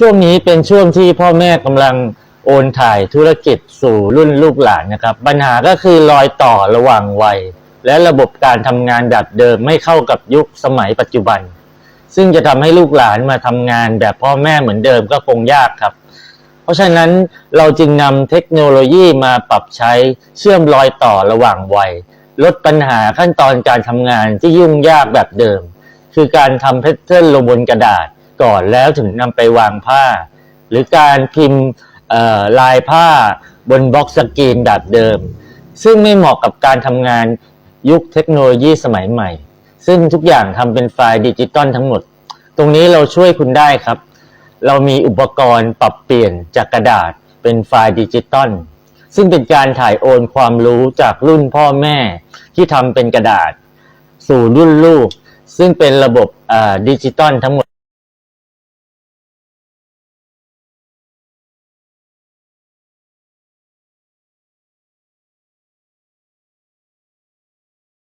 ช่วงนี้เป็นช่วงที่พ่อแม่กำลังโอนถ่ายธุรกิจสู่รุ่นลูกหลานนะครับ ปัญหาก็คือรอยต่อระหว่างวัย และระบบการทำงานแบบเดิมไม่เข้ากับยุคสมัยปัจจุบัน ซึ่งจะทำให้ลูกหลานมาทำงานแบบพ่อแม่เหมือนเดิมก็คงยากครับ เพราะฉะนั้นเราจึงนำเทคโนโลยีมาปรับใช้เชื่อมรอยต่อระหว่างวัย ลดปัญหาขั้นตอนการทำงานที่ยุ่งยากแบบเดิม คือการทำแพทเทิร์นลงบนกระดาษ ก่อนแล้วถึงนำไปวางผ้า หรือการพิมพ์ลายผ้าบนบล็อกสกรีนแบบเดิม ซึ่งไม่เหมาะกับการทำงานยุคเทคโนโลยีสมัยใหม่ ซึ่งทุกอย่างทำเป็นไฟล์ดิจิตอลทั้งหมด ตรงนี้เราช่วยคุณได้ครับ เรามีอุปกรณ์ปรับเปลี่ยนจากกระดาษเป็นไฟล์ดิจิตอลซึ่งเป็นการถ่ายโอนความรู้จากรุ่นพ่อแม่ที่ทำเป็นกระดาษ สู่รุ่นลูก ซึ่งเป็นระบบดิจิตอลทั้งหมด